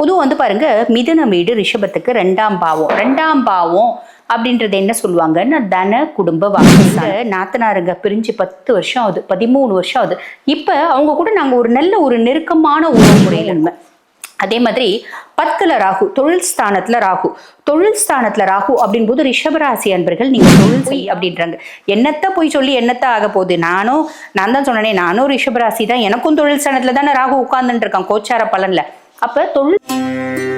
பொதுவாக வந்து பாருங்க மிதுன வீடு ரிஷபத்துக்கு ரெண்டாம் பாவம். ரெண்டாம் பாவம் அப்படின்றது என்ன சொல்லுவாங்கன்னா தன குடும்ப வாக்கு நாத்தனாருங்க பிரிஞ்சு பத்து வருஷம் ஆகுது பதிமூணு வருஷம் ஆகுது. இப்போ அவங்க கூட நாங்கள் ஒரு நல்ல ஒரு நெருக்கமான உறவு முறையில் இருந்தோம். அதே மாதிரி பத்துல ராகு தொழில் ஸ்தானத்துல ராகு. தொழில் ஸ்தானத்துல ராகு அப்படின் போது ரிஷபராசி அன்பர்கள் நீங்க தொழில் செய் அப்படின்றாங்க. என்னத்த போய் சொல்லி என்னத்த ஆக போகுது? நானும் நான் தான் சொன்னேனே நானும் ரிஷபராசி தான். எனக்கும் தொழில் ஸ்தானத்துல தானே ராகு உட்கார்ந்துட்டு இருக்கான் கோச்சார பலன்ல. அப்ப தொழில்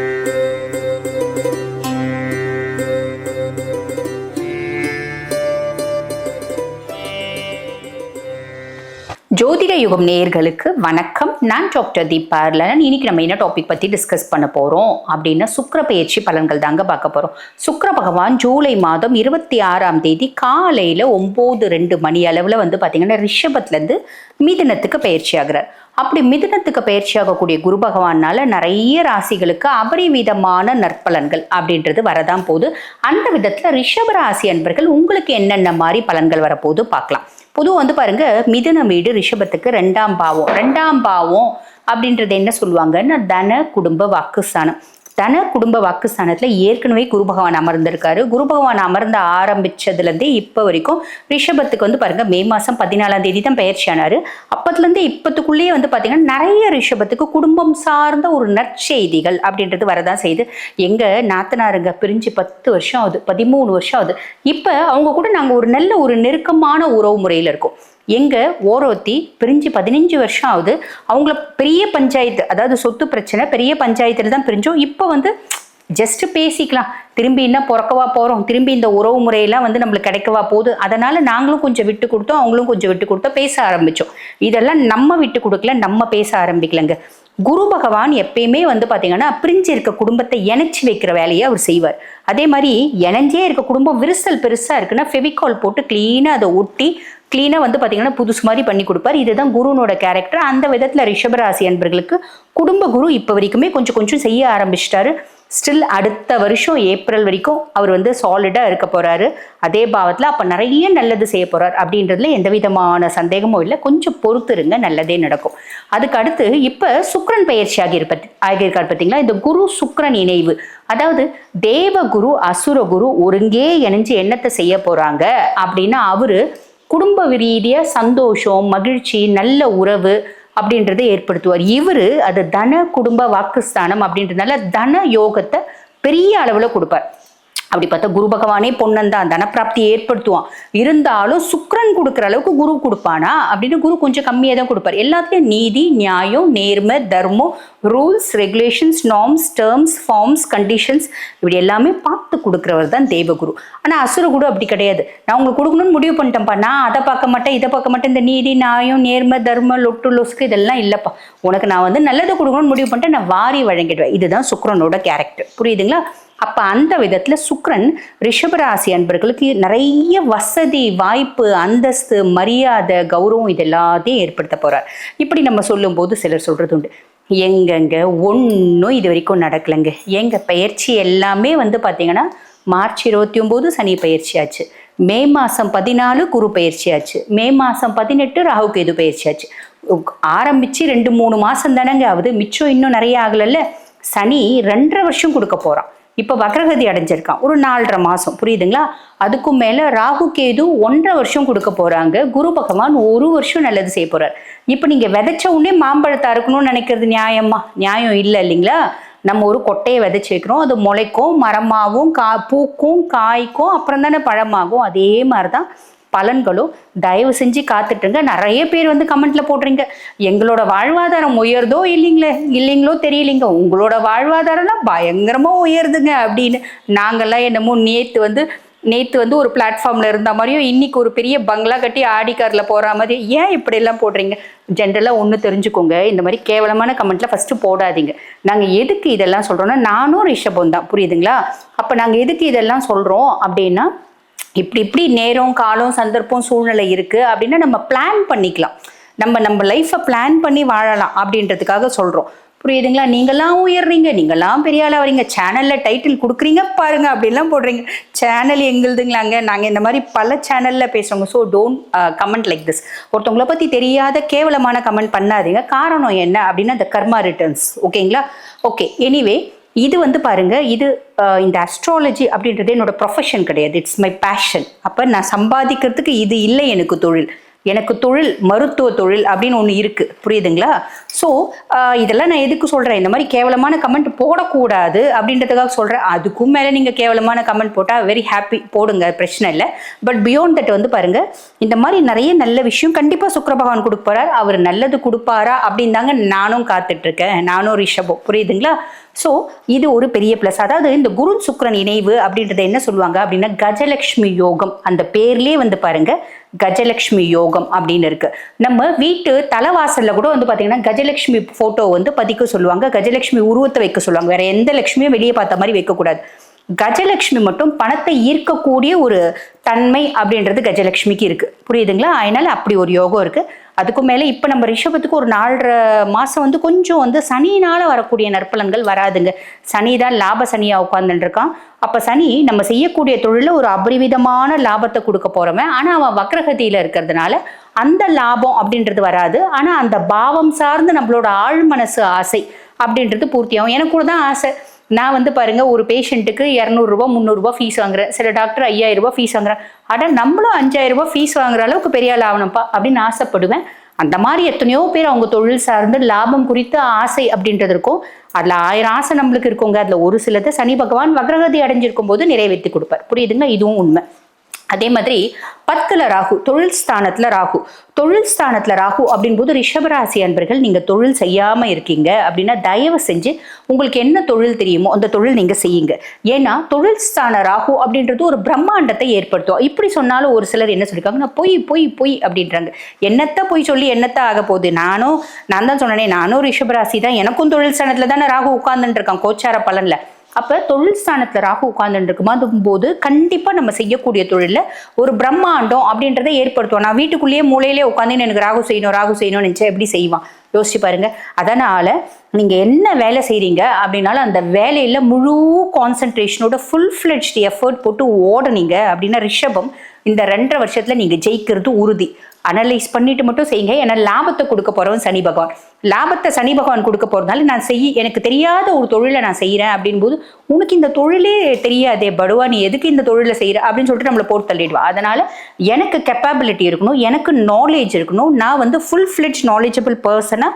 ஜோதிட யுகம் நேயர்களுக்கு வணக்கம். நான் டாக்டர் தீபார்லன் இன்னைக்கு நம்ம என்ன டாபிக் பத்தி டிஸ்கஸ் பண்ண போறோம்? அப்படின்னா சுக்கர பயிற்சி பலன்கள் தாங்க பார்க்க போறோம். சுக்கர பகவான் ஜூலை மாதம் இருபத்தி ஆறாம் தேதி காலையில ஒன்பது ரெண்டு மணி அளவுல வந்து பாத்தீங்கன்னா ரிஷபத்துல இருந்து பயிற்சி ஆகுறார். அப்படி மிதுனத்துக்கு பயிற்சி ஆகக்கூடிய குரு பகவானால நிறைய ராசிகளுக்கு அபரிவிதமான நற்பலன்கள் அப்படின்றது வரதான் போகுது. அந்த விதத்துல ரிஷப ராசி அன்பர்கள் உங்களுக்கு என்னென்ன மாதிரி பலன்கள் வரப்போகுது பார்க்கலாம். பொதுவாக வந்து பாருங்க மிதுன வீடு ரிஷபத்துக்கு ரெண்டாம் பாவம். ரெண்டாம் பாவம் அப்படின்றது என்ன சொல்லுவாங்கன்னா தன குடும்ப வாக்குஸ்தானம். தன குடும்ப வாக்குஸ்தானத்துல ஏற்கனவே குரு பகவான் அமர்ந்திருக்காரு. குரு பகவான் அமர்ந்த ஆரம்பிச்சதுலேருந்தே இப்போ வரைக்கும் ரிஷபத்துக்கு வந்து பாருங்க மே மாதம் பதினாலாம் தேதி தான் பயிற்சி ஆனாரு. அப்பத்துலேருந்து இப்பத்துக்குள்ளேயே வந்து பார்த்தீங்கன்னா நிறைய ரிஷபத்துக்கு குடும்பம் சார்ந்த ஒரு நற்செய்திகள் அப்படின்றது வரதான் செய்யுது. எங்க நாத்தனாருங்க பிரிஞ்சு பத்து வருஷம் ஆகுது பதிமூணு வருஷம் ஆகுது. இப்போ அவங்க கூட நாங்கள் ஒரு நல்ல ஒரு நெருக்கமான உறவு முறையில் இருக்கோம். எங்க ஓரோத்தி பிரிஞ்சு பதினஞ்சு வருஷம் ஆகுது. அவங்கள பெரிய பஞ்சாயத்து அதாவது சொத்து பிரச்சனை பெரிய பஞ்சாயத்துல தான் பிரிஞ்சோம். இப்போ வந்து ஜஸ்ட் பேசிக்கலாம். திரும்பி என்ன பிறக்கவா போகிறோம் திரும்பி இந்த உறவு முறையெல்லாம் வந்து நம்மளுக்கு கிடைக்கவா போகுது? அதனால நாங்களும் கொஞ்சம் விட்டு கொடுத்தோம். அவங்களும் கொஞ்சம் விட்டு கொடுத்தோம். பேச ஆரம்பிச்சோம். இதெல்லாம் நம்ம விட்டு கொடுக்கல நம்ம பேச ஆரம்பிக்கலங்க. குரு பகவான் எப்பயுமே வந்து பார்த்தீங்கன்னா பிரிஞ்சு இருக்க குடும்பத்தை இணைச்சி வைக்கிற வேலையை அவர் செய்வார். அதே மாதிரி இணைஞ்சே இருக்க குடும்பம் விரிசல் பெருசாக இருக்குன்னா ஃபெவிகால் போட்டு க்ளீனாக அதை ஒட்டி க்ளீனாக வந்து பார்த்தீங்கன்னா புதுசு மாதிரி பண்ணி கொடுப்பார். இதுதான் குருனோட கேரக்டர் அந்த விதத்தில் ரிஷபராசி அன்பர்களுக்கு குடும்ப குரு இப்போ வரைக்குமே கொஞ்சம் கொஞ்சம் செய்ய ஆரம்பிச்சிட்டாரு. ஸ்டில் அடுத்த வருஷம் ஏப்ரல் வரைக்கும் அவர் வந்து சாலிடாக இருக்க போகிறாரு அதே பாவத்தில் அப்போ நிறைய நல்லது செய்ய போகிறார் அப்படின்றதுல எந்த விதமான சந்தேகமும் இல்லை. கொஞ்சம் பொறுத்துருங்க நல்லதே நடக்கும். அதுக்கு அடுத்து இப்போ சுக்ரன் பயிற்சி ஆகியிருப்ப ஆகியிருக்கார் பார்த்தீங்களா இந்த குரு சுக்ரன் இணைவு. அதாவது தேவகுரு அசுரகுரு ஒருங்கே இணைஞ்சு என்னத்தை செய்ய போகிறாங்க அப்படின்னா அவர் குடும்ப ரீதியாக சந்தோஷம் மகிழ்ச்சி நல்ல உறவு அப்படின்றத ஏற்படுத்துவார். இவர் அது தன குடும்ப வாக்குஸ்தானம் அப்படின்றதுனால தன யோகத்தை பெரிய அளவில் கொடுப்பார். அப்படி பார்த்தா குரு பகவானே பொன்னன் தான் தனப்பிராப்தி ஏற்படுத்துவான். இருந்தாலும் சுக்ரன் கொடுக்குற அளவுக்கு குரு கொடுப்பானா? அப்படின்னு குரு கொஞ்சம் கம்மியாக தான் கொடுப்பார். எல்லாத்துலேயும் நீதி நியாயம் நேர்மை தர்மம் rules regulations norms terms forms conditions இப்படி எல்லாமே பார்த்து கொடுக்குறவர் தான் தேவகுரு. ஆனால் அசுரகுரு அப்படி கிடையாது. நான் உங்களுக்கு கொடுக்கணும்னு முடிவு பண்ணிட்டேன்ப்பா. நான் அதை பார்க்க மாட்டேன் இதை பார்க்க மாட்டேன். இந்த நீதி நியாயம் நேர்மை தர்மம் லொட்டு லொசுக்கு இதெல்லாம் இல்லைப்பா. உனக்கு நான் வந்து நல்லதை கொடுக்கணும்னு முடிவு பண்ணிட்டு நான் வாரி வழங்கிடுவேன். இதுதான் சுக்ரனோட கேரக்டர் புரியுதுங்களா? அப்போ அந்த விதத்தில் சுக்ரன் ரிஷபராசி அன்பர்களுக்கு நிறைய வசதி வாய்ப்பு அந்தஸ்து மரியாதை கௌரவம் இது எல்லாத்தையும் ஏற்படுத்த போகிறார் இப்படி நம்ம சொல்லும்போது சிலர் சொல்கிறது உண்டு. எங்கெங்க? ஒன்றும் இது வரைக்கும் நடக்கலைங்க. எங்க பயிற்சி எல்லாமே வந்து பார்த்தீங்கன்னா மார்ச் இருபத்தி ஒம்பது சனி பயிற்சியாச்சு மே மாதம் பதினாலு குரு பயிற்சியாச்சு மே மாதம் பதினெட்டு ராகு கேது பயிற்சியாச்சு ஆரம்பித்து ரெண்டு மூணு மாதம் தானேங்க ஆகுது. மிச்சம் இன்னும் நிறைய ஆகலைல்ல? சனி ரெண்டரை வருஷம் கொடுக்க போகிறான் இப்போ வக்ரகதி அடைஞ்சிருக்கான். ஒரு நாலரை மாதம் புரியுதுங்களா? அதுக்கும் மேலே ராகு கேது ஒன்றரை வருஷம் கொடுக்க போகிறாங்க குரு பகவான் ஒரு வருஷம் நல்லது செய்ய போகிறார் இப்போ நீங்கள் விதைச்ச உடனே மாம்பழத்தை அறுக்கணும்னு நினைக்கிறது நியாயமா? நியாயம் இல்லை இல்லைங்களா? நம்ம ஒரு கொட்டையை விதைச்சி வைக்கிறோம். அது முளைக்கும் மரமாகவும் கா பூக்கும் காய்க்கும் அப்புறம் தானே பழமாகும். அதே மாதிரி தான் பலன்களும் தயவு செஞ்சு காத்துட்டுங்க நிறைய பேர் வந்து கமெண்ட்ல போடுறீங்க. எங்களோட வாழ்வாதாரம் உயர்தோ இல்லைங்களே? இல்லைங்களோ தெரியலைங்க. உங்களோட வாழ்வாதாரம்லாம் பயங்கரமாக உயருதுங்க அப்படின்னு நாங்கள்லாம் என்னமோ நேற்று வந்து நேற்று வந்து ஒரு பிளாட்ஃபார்மில் இருந்த மாதிரியும் இன்றைக்கி ஒரு பெரிய பங்களா கட்டி ஆடி காரில் போகிற மாதிரி ஏன் இப்படியெல்லாம் போடுறீங்க? ஜென்ரலாக ஒன்று தெரிஞ்சுக்கோங்க. இந்த மாதிரி கேவலமான கமெண்ட்டில் ஃபஸ்ட்டு போடாதீங்க. நாங்கள் எதுக்கு இதெல்லாம் சொல்கிறோன்னா நானும் ரிஷபம் தான். புரியுதுங்களா? அப்போ நாங்கள் எதுக்கு இதெல்லாம் சொல்கிறோம் அப்படின்னா இப்படி இப்படி நேரம் காலம் சந்தர்ப்பம் சூழ்நிலை இருக்குது அப்படின்னா நம்ம பிளான் பண்ணிக்கலாம். நம்ம நம்ம லைஃப்பை பிளான் பண்ணி வாழலாம் அப்படின்றதுக்காக சொல்கிறோம் புரியுதுங்களா? நீங்களாம் உயர்றீங்க நீங்களாம் பெரிய ஆளாக வரீங்க. சேனலில் டைட்டில் கொடுக்குறீங்க பாருங்க. அப்படிலாம் போடுறீங்க. சேனல் எங்களுதுங்களாங்க. நாங்கள் இந்த மாதிரி பல சேனலில் பேசுகிறோங்க so don't comment like this ஒருத்தவங்கள பற்றி தெரியாத கேவலமான கமெண்ட் பண்ணாதீங்க. காரணம் என்ன அப்படின்னா அந்த கர்மா ரிட்டர்ன்ஸ் ஓகேங்களா ஓகே எனிவே இது வந்து பாருங்க இது இந்த அஸ்ட்ராலஜி அப்படின்றது என்னோட ப்ரொஃபஷன் கிடையாது. இட்ஸ் மை பேஷன் அப்போ நான் சம்பாதிக்கிறதுக்கு இது இல்லை எனக்கு தொழில். எனக்கு தொழில் மருத்துவ தொழில் அப்படின்னு ஒன்று இருக்குது புரியுதுங்களா? ஸோ இதெல்லாம் நான் எதுக்கு சொல்கிறேன் இந்த மாதிரி கேவலமான கமெண்ட் போடக்கூடாது அப்படின்றதுக்காக சொல்கிறேன் அதுக்கும் மேலே நீங்கள் கேவலமான கமெண்ட் போட்டால் வெரி ஹாப்பி போடுங்க பிரச்சனை இல்லை. பட் பியாண்ட் தட் வந்து பாருங்கள் இந்த மாதிரி நிறைய நல்ல விஷயம் கண்டிப்பாக சுக்கர பகவான் கொடுக்க அவர் நல்லது கொடுப்பாரா அப்படின்னு தாங்க நானும் காத்துட்ருக்கேன் நானும் ரிஷபோ புரியுதுங்களா? ஸோ இது ஒரு பெரிய ப்ளஸ் அதாவது இந்த குரு சுக்ரன் இணைவு அப்படின்றத என்ன சொல்லுவாங்க அப்படின்னா கஜலக்ஷ்மி யோகம். அந்த பேர்லேயே வந்து பாருங்க கஜலக்ஷ்மி யோகம் அப்படின்னு இருக்கு. நம்ம வீட்டு தலைவாசல்ல கூட வந்து பாத்தீங்கன்னா கஜலக்ஷ்மி ஃபோட்டோ வந்து பதிக்க சொல்லுவாங்க கஜலட்சுமி உருவத்தை வைக்க சொல்லுவாங்க. வேற எந்த லட்சுமியும் வெளியே பார்த்த மாதிரி வைக்கக்கூடாது. கஜலட்சுமி மட்டும் பணத்தை ஈர்க்கக்கூடிய ஒரு தன்மை அப்படின்றது கஜலக்ஷ்மிக்கு இருக்கு. புரியுதுங்களா? அதனால அப்படி ஒரு யோகம் இருக்கு. அதுக்கும் மேலே இப்போ நம்ம ரிஷபத்துக்கு ஒரு நாலரை மாதம் வந்து கொஞ்சம் வந்து சனினால் வரக்கூடிய நற்பலன்கள் வராதுங்க. சனி தான் லாப சனியாக உட்காந்துருக்கான் அப்போ சனி நம்ம செய்யக்கூடிய தொழிலில் ஒரு அபரிவிதமான லாபத்தை கொடுக்க போகிறவன் ஆனால் அவன் வக்ரகதியில் இருக்கிறதுனால அந்த லாபம் அப்படின்றது வராது. ஆனால் அந்த பாவம் சார்ந்து நம்மளோட ஆழ்மனசு ஆசை அப்படின்றது பூர்த்தியாகும். எனக்கு கூட தான் ஆசை. நான் வந்து பாருங்க ஒரு பேஷண்ட்டுக்கு இரநூறுபா முந்நூறுரூவா ஃபீஸ் வாங்குறேன். சில டாக்டர் ஐயாயிரம் ரூபாய் ஃபீஸ் வாங்குறேன் அட நம்மளும் அஞ்சாயிரம் ரூபாய் ஃபீஸ் வாங்குற அளவுக்கு பெரிய ஆள் ஆகணும்ப்பா அப்படின்னு ஆசைப்படுவேன். அந்த மாதிரி எத்தனையோ பேர் அவங்க தொழில் சார்ந்து லாபம் குறித்த ஆசை அப்படின்றது இருக்கும். அதில் ஆயிரம் ஆசை நம்மளுக்கு இருக்குங்க. அதில் ஒரு சிலத்தை சனி பகவான் வக்ரகதி அடைஞ்சிருக்கும் போது நிறைவேற்றி கொடுப்பார். புரியுதுங்க இதுவும் உண்மை. அதே மாதிரி பத்துல ராகு தொழில் ஸ்தானத்துல ராகு. தொழில் ஸ்தானத்துல ராகு அப்படின்போது ரிஷபராசி அன்பர்கள் நீங்க தொழில் செய்யாம இருக்கீங்க அப்படின்னா தயவு செஞ்சு உங்களுக்கு என்ன தொழில் தெரியுமோ அந்த தொழில் நீங்க செய்யுங்க. ஏன்னா தொழில் ஸ்தான ராகு அப்படின்றது ஒரு பிரம்மாண்டத்தை ஏற்படுத்தும். இப்படி சொன்னாலும் ஒரு சிலர் என்ன சொல்லியிருக்காங்க நான் பொய் பொய் பொய் அப்படின்றாங்க. என்னத்த பொய் சொல்லி என்னத்த ஆக போகுது? நானும் நான் தான் சொன்னேனே நானும் ரிஷபராசி தான். எனக்கும் தொழில் ஸ்தானத்துல தானே ராகு உட்கார்ந்துட்டு இருக்கான். கோச்சார பலன்ல. அப்போ தொழில் ஸ்தானத்தில் ராகு உட்கார்ந்துட்டு போது கண்டிப்பாக நம்ம செய்யக்கூடிய தொழிலில் ஒரு பிரம்மாண்டம் அப்படின்றத ஏற்படுத்துவோம். நான் வீட்டுக்குள்ளேயே மூலையிலே உட்காந்து எனக்கு ராகு செய்யணும் ராகு செய்யணும்னு நினச்சா எப்படி செய்வான்? யோசிச்சு பாருங்க. அதனால நீங்க என்ன வேலை செய்றீங்க அப்படின்னாலும் அந்த வேலையில முழு கான்சென்ட்ரேஷனோட ஃபுல் ஃபிளெட்ஜ் எஃபர்ட் போட்டு ஓடுனீங்க அப்படின்னா ரிஷபம் இந்த ரெண்டரை வருஷத்துல நீங்க ஜெயிக்கிறது உறுதி. அனலைஸ் பண்ணிட்டு மட்டும் செய்யுங்க. ஏன்னா லாபத்தை கொடுக்க போறவன் சனி பகவான். லாபத்தை சனி பகவான் கொடுக்க போறதுனால நான் செய்ய எனக்கு தெரியாத ஒரு தொழிலை நான் செய்யறேன் அப்படின் போது உனக்கு இந்த தொழிலே தெரியாதே படுவா நீ எதுக்கு இந்த தொழிலை செய்யற அப்படின்னு சொல்லிட்டு நம்மளை போட்டு தள்ளிடுவா. அதனால எனக்கு கெப்பாபிலிட்டி இருக்கணும் எனக்கு நாலேஜ் இருக்கணும். நான் வந்து ஃபுல் ஃபிளெட்ஜ் நாலேஜபிள் பர்சனா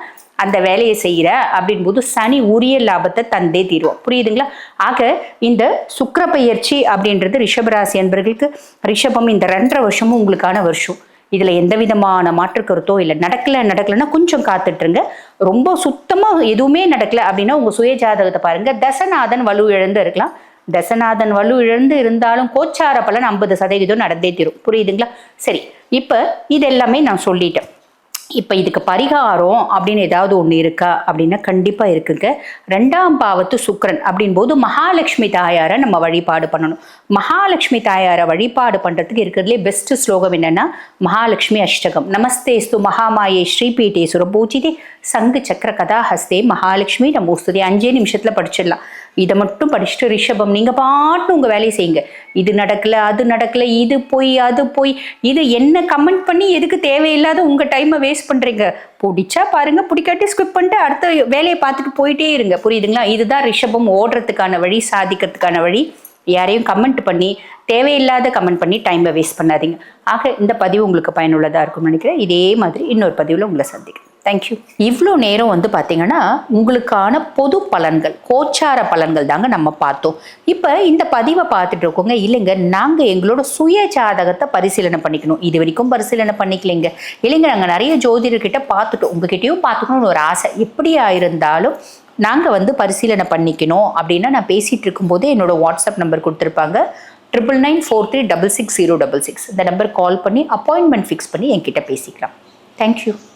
அந்த வேலையை செய்கிற அப்படின் போது சனி உரிய லாபத்தை தந்தே தீர்வோம் புரியுதுங்களா? ஆக இந்த சுக்கர பயிற்சி அப்படின்றது ரிஷபராசி அன்பர்களுக்கு ரிஷபம் இந்த ரெண்டரை வருஷமும் உங்களுக்கான வருஷம். இதில் எந்த விதமான மாற்று கருத்தோ இல்லை. நடக்கல நடக்கலைன்னா கொஞ்சம் காத்துட்ருங்க. ரொம்ப சுத்தமாக எதுவுமே நடக்கல அப்படின்னா உங்கள் சுய ஜாதகத்தை பாருங்கள் தசநாதன் வலு இழந்து இருக்கலாம். தசநாதன் வலு இழந்து இருந்தாலும் கோச்சார பலன் ஐம்பது சதவீதம் நடந்தே தீரும். புரியுதுங்களா? சரி இப்போ இது எல்லாமே நான் சொல்லிட்டேன். இப்போ இதுக்கு பரிகாரம் அப்படின்னு ஏதாவது ஒன்று இருக்கா? அப்படின்னா கண்டிப்பாக இருக்குங்க. ரெண்டாம் பாவத்து சுக்கிரன் அப்படின் போது மகாலட்சுமி தாயாரை நம்ம வழிபாடு பண்ணணும். மகாலட்சுமி தாயாரை வழிபாடு பண்ணுறதுக்கு இருக்கிறதுலே பெஸ்ட் ஸ்லோகம் என்னென்னா மகாலட்சுமி அஷ்டகம். நமஸ்தேஸ்து மகாமாயே ஸ்ரீபீட்டே சுரபூஜிதே சங்கு சக்கர கதா ஹஸ்தே மகாலட்சுமி நமோஸ்துதே அஞ்சே நிமிஷத்தில் படிச்சிடலாம். இதை மட்டும் படிச்சுட்டு ரிஷபம் நீங்கள் பாட்டு உங்கள் வேலையை செய்யுங்க. இது நடக்கல அது நடக்கல இது போய் அது போய். இது என்ன கமெண்ட் பண்ணி எதுக்கு தேவையில்லாத உங்கள் டைமை வேஸ்ட் பண்ணுறீங்க பிடிச்சா பாருங்கள் பிடிக்காட்டி ஸ்கிப் பண்ணிட்டு அடுத்த வேலையை பார்த்துட்டு போயிட்டே இருங்க. புரியுதுங்களா? இதுதான் ரிஷபம் ஓடுறதுக்கான வழி சாதிக்கிறதுக்கான வழி. யாரையும் கமெண்ட் பண்ணி தேவையில்லாத கமெண்ட் பண்ணி டைமை வேஸ்ட் பண்ணாதீங்க. ஆக இந்த பதிவு உங்களுக்கு பயனுள்ளதாக இருக்கும்னு நினைக்கிறேன். இதே மாதிரி இன்னொரு பதிவில் உங்களை சந்திக்கிறேன். தேங்க்யூ இவ்வளோ நேரம் வந்து பார்த்தீங்கன்னா உங்களுக்கான பொது பலன்கள் கோச்சார பலன்கள் தாங்க நம்ம பார்த்தோம். இப்போ இந்த பதிவை பார்த்துட்டு இருக்கோங்க. இல்லைங்க நாங்கள் எங்களோட சுய ஜாதகத்தை பரிசீலனை பண்ணிக்கணும். இது வரைக்கும் பரிசீலனை பண்ணிக்கலைங்க. இல்லைங்க நாங்கள் நிறைய ஜோதிடர்கிட்ட பார்த்துட்டோம். உங்ககிட்டயும் பார்த்துக்கணும்னு ஒரு ஆசை. எப்படியா இருந்தாலும் நாங்கள் வந்து பரிசீலனை பண்ணிக்கணும் அப்படின்னா நான் பேசிகிட்டு இருக்கும்போது என்னோடய வாட்ஸ்அப் நம்பர் கொடுத்துருப்பாங்க. Triple nine four three double six zero double six இந்த நம்பர் கால் பண்ணி அப்பாயின்மெண்ட் ஃபிக்ஸ் பண்ணி என்கிட்ட பேசிக்கலாம். தேங்க்யூ